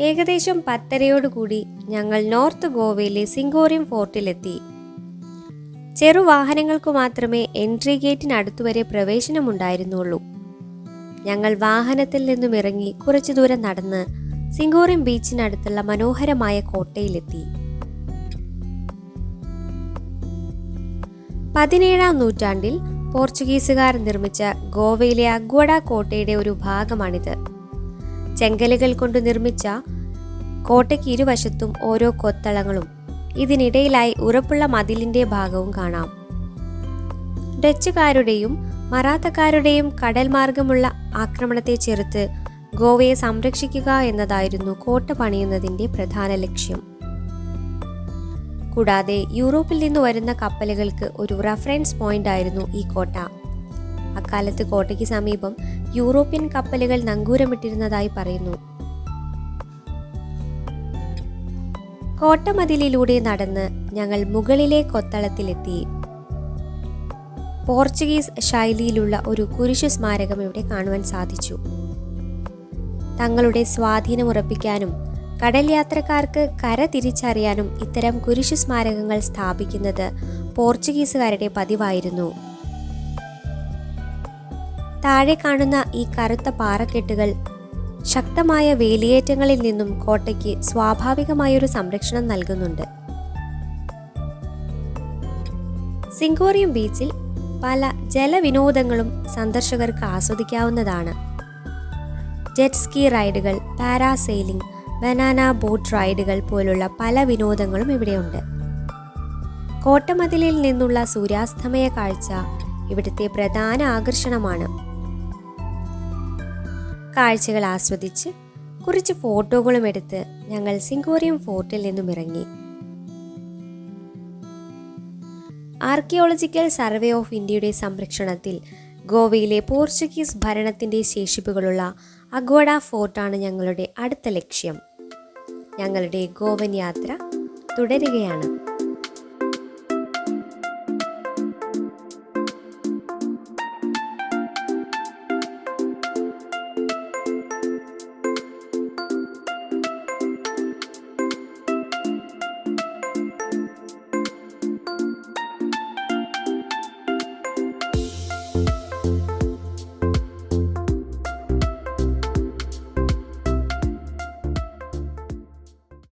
ഏകദേശം പത്തരയോടുകൂടി ഞങ്ങൾ നോർത്ത് ഗോവയിലെ സിംഗോറിയം ഫോർട്ടിലെത്തി. ചെറുവാഹനങ്ങൾക്കു മാത്രമേ എൻട്രി ഗേറ്റിനടുത്തുവരെ പ്രവേശനമുണ്ടായിരുന്നുള്ളൂ. ഞങ്ങൾ വാഹനത്തിൽ നിന്നും ഇറങ്ങി കുറച്ചു ദൂരം നടന്ന് സിംഗോറിയം ബീച്ചിനടുത്തുള്ള മനോഹരമായ കോട്ടയിലെത്തി. പതിനേഴാം നൂറ്റാണ്ടിൽ പോർച്ചുഗീസുകാർ നിർമ്മിച്ച ഗോവയിലെ അഗ്വഡ കോട്ടയുടെ ഒരു ഭാഗമാണിത്. ചെങ്കലുകൾ കൊണ്ട് നിർമ്മിച്ച കോട്ടയ്ക്ക് ഇരുവശത്തും ഓരോ കൊത്തളങ്ങളും. ഇതിനിടയിലായി ഉറപ്പുള്ള മതിലിന്റെ ഭാഗവും കാണാം. ഡച്ചുകാരുടെയും മറാത്തക്കാരുടെയും കടൽ മാർഗമുള്ള ആക്രമണത്തെ ചെറുത്ത് ഗോവയെ സംരക്ഷിക്കുക എന്നതായിരുന്നു കോട്ട പണിയുന്നതിന്റെ പ്രധാന ലക്ഷ്യം. കൂടാതെ യൂറോപ്പിൽ നിന്ന് വരുന്ന കപ്പലുകൾക്ക് ഒരു റഫറൻസ് പോയിന്റ് ആയിരുന്നു ഈ കോട്ട. അക്കാലത്ത് കോട്ടയ്ക്ക് സമീപം യൂറോപ്യൻ കപ്പലുകൾ നങ്കൂരമിട്ടിരുന്നതായി പറയുന്നു. കോട്ടമതിലിലൂടെ നടന്ന് ഞങ്ങൾ മുകളിലെ കൊത്തളത്തിലെത്തി. പോർച്ചുഗീസ് ശൈലിയിലുള്ള ഒരു കുരിശു സ്മാരകം ഇവിടെ കാണുവാൻ സാധിച്ചു. തങ്ങളുടെ സ്വാധീനം ഉറപ്പിക്കാനും കടൽ യാത്രക്കാർക്ക് കര തിരിച്ചറിയാനും ഇത്തരം കുരിശു സ്മാരകങ്ങൾ സ്ഥാപിക്കുന്നത് പോർച്ചുഗീസുകാരുടെ പതിവായിരുന്നു. താഴെ കാണുന്ന ഈ കറുത്ത പാറക്കെട്ടുകൾ ശക്തമായ വേലിയേറ്റങ്ങളിൽ നിന്നും കോട്ടയ്ക്ക് സ്വാഭാവികമായൊരു സംരക്ഷണം നൽകുന്നുണ്ട്. സിംഗോറിയം ബീച്ചിൽ പല ജലവിനോദങ്ങളും സന്ദർശകർക്ക് ആസ്വദിക്കാവുന്നതാണ്. ജെറ്റ് സ്കീ റൈഡുകൾ പാരാസെയിലിംഗ് ബനാന ബോട്ട് റൈഡുകൾ പോലുള്ള പല വിനോദങ്ങളും ഇവിടെയുണ്ട്. കോട്ടമതിലിൽ നിന്നുള്ള സൂര്യാസ്തമയ കാഴ്ച ഇവിടുത്തെ പ്രധാന ആകർഷണമാണ്. കാഴ്ചകൾ ആസ്വദിച്ച് കുറച്ച് ഫോട്ടോകളും എടുത്ത് ഞങ്ങൾ സിംഗോറിയം ഫോർട്ടിൽ നിന്നും ഇറങ്ങി. ആർക്കിയോളജിക്കൽ സർവേ ഓഫ് ഇന്ത്യയുടെ സംരക്ഷണത്തിൽ ഗോവയിലെ പോർച്ചുഗീസ് ഭരണത്തിന്റെ ശേഷിപ്പുകളുള്ള അഗോഡ ഫോർട്ടാണ് ഞങ്ങളുടെ അടുത്ത ലക്ഷ്യം. ഞങ്ങളുടെ ഗോവൻ യാത്ര തുടരുകയാണ്.